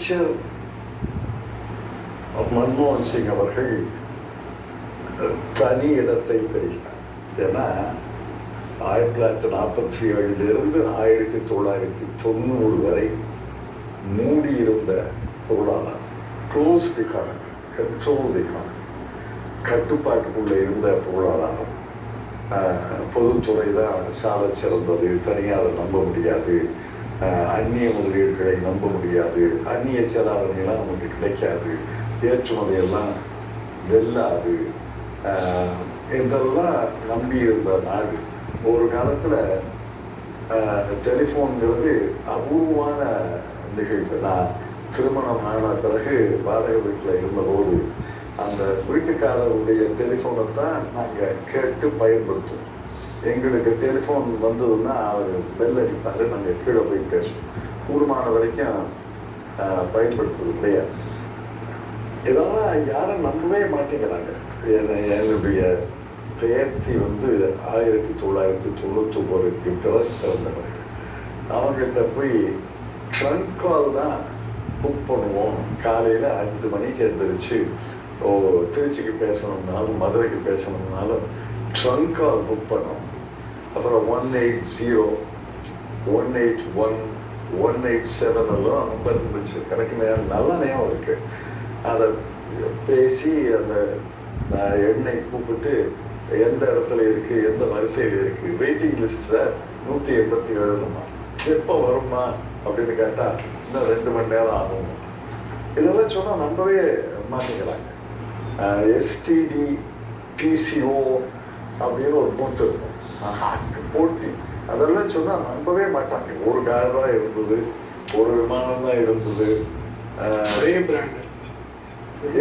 அமைச்சர் மன்மோகன் சிங் அவர்கள் தனி இடத்தை பெறுகிறார். ஏன்னா ஆயிரத்தி தொள்ளாயிரத்தி நாற்பத்தி ஏழிலிருந்து ஆயிரத்தி தொள்ளாயிரத்தி தொண்ணூறு வரை மூடியிருந்த பொருளாதாரம். Close economy control economy. கட்டுப்பாட்டுக்குள்ளே இருந்த பொருளாதாரம். ஆஹ், பொதுத்துறை தான் சாலை சிறந்தது தனியாரை நம்ப முடியாது. அந்நிய முதலீடுகளை நம்ப முடியாது. அந்நிய செலாவணியெல்லாம் நமக்கு கிடைக்காது. ஏற்றுமதியெல்லாம் வெல்லாது. ஆஹ், என்றெல்லாம் நம்பி இருந்த நாடு. ஒரு காலத்தில் டெலிஃபோனுங்கிறது அபூர்வமான நிகழ்வு. நான் திருமணம் ஆன பிறகு வாடகை வீட்டில் இருந்தபோது அந்த வீட்டுக்காரருடைய டெலிஃபோனை தான் நாங்கள் கேட்டு பயன்படுத்துவோம். எங்களுக்கு டெலிஃபோன் வந்ததுன்னா அவர் பெல் அடிப்பார். நாங்கள் கீழே போய் பேசுவோம். கூடுமான வரைக்கும் பயன்படுத்துறது கிடையாது. இதெல்லாம் யாரும் நம்பவே மாட்டேங்கிறாங்க. என்னுடைய பெயர்த்தி வந்து ஆயிரத்தி தொள்ளாயிரத்தி தொண்ணூற்றி ஒம்பது கிட்டவர் பிறந்தவர். அவங்கள்ட்ட போய் ட்ரங்க் கால் தான் புக் பண்ணுவோம். காலையில் அஞ்சு மணிக்கு எழுந்திரிச்சு ஓ திருச்சிக்கு பேசணும்னாலும் மதுரைக்கு பேசணும்னாலும் ட்ரங்க் கால் புக் பண்ணோம் அப்புறம் one eight zero one eight one one eight seven எல்லாம் நம்பர் இருந்துச்சு கணக்கு நேரம் நல்ல நேரம் இருக்கு அதை பேசி அந்த நான் எண்ணை கூப்பிட்டு எந்த இடத்துல இருக்கு எந்த வரிசையில் இருக்கு வெயிட்டிங் லிஸ்ட்டில் நூற்றி எண்பத்தி ஏழுமா எப்போ வருமா அப்படின்னு கேட்டால் இன்னும் ரெண்டு மணி நேரம் ஆகும் இதெல்லாம் சொன்னால் நம்பவே மாட்டேங்கிறாங்க எஸ்டிடி பிசிஓ அப்படின்னு ஒரு பூத்து இருக்கும். அதுக்கு போட்டி. அதெல்லாம் சொன்னால் நம்பவே மாட்டாங்க. ஒரு கார் தான் இருந்தது ஒரு விமானம் தான் இருந்தது.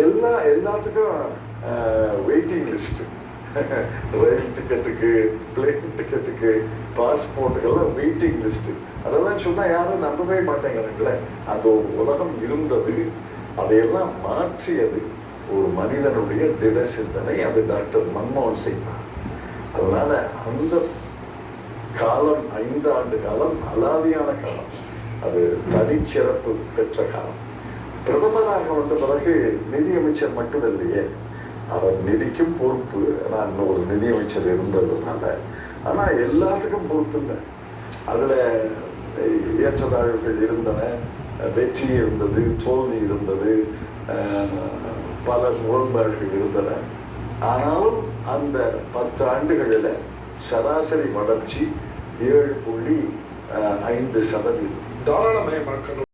எல்லா எல்லாத்துக்கும் வெயிட்டிங் லிஸ்ட்டு ரயில் டிக்கெட்டுக்கு பிளேன் டிக்கெட்டுக்கு பாஸ்போர்ட்டுக்கெல்லாம் வெயிட்டிங் லிஸ்ட்டு அதெல்லாம் சொன்னால் யாரும் நம்பவே மாட்டேங்கிறாங்களே அந்த ஒரு உலகம் இருந்தது. அதையெல்லாம் மாற்றியது ஒரு மனிதனுடைய திட சிந்தனை. அது டாக்டர் மன்மோகன் சிங் தான். அதனால அந்த காலம் ஐந்து ஆண்டு காலம் அலாதியான காலம். அது தனிச்சிறப்பு பெற்ற காலம். பிரதமராக வந்த பிறகு நிதியமைச்சர் மட்டும் இல்லையே அவர் நிதிக்கும் பொறுப்பு நான் இன்னொரு நிதியமைச்சர் இருந்ததுனால ஆனால் எல்லாத்துக்கும் பொறுப்பு இல்லை. அதில் ஏற்றத்தாழ்வுகள் இருந்தன வெற்றி இருந்தது தோல்வி இருந்தது பல முரண்பாடுகள் இருந்தன. ஆனாலும் அந்த பத்து ஆண்டுகளில் சராசரி வளர்ச்சி ஏழு புள்ளி ஐந்து சதவீதம். தாராளமயமாக்கணும்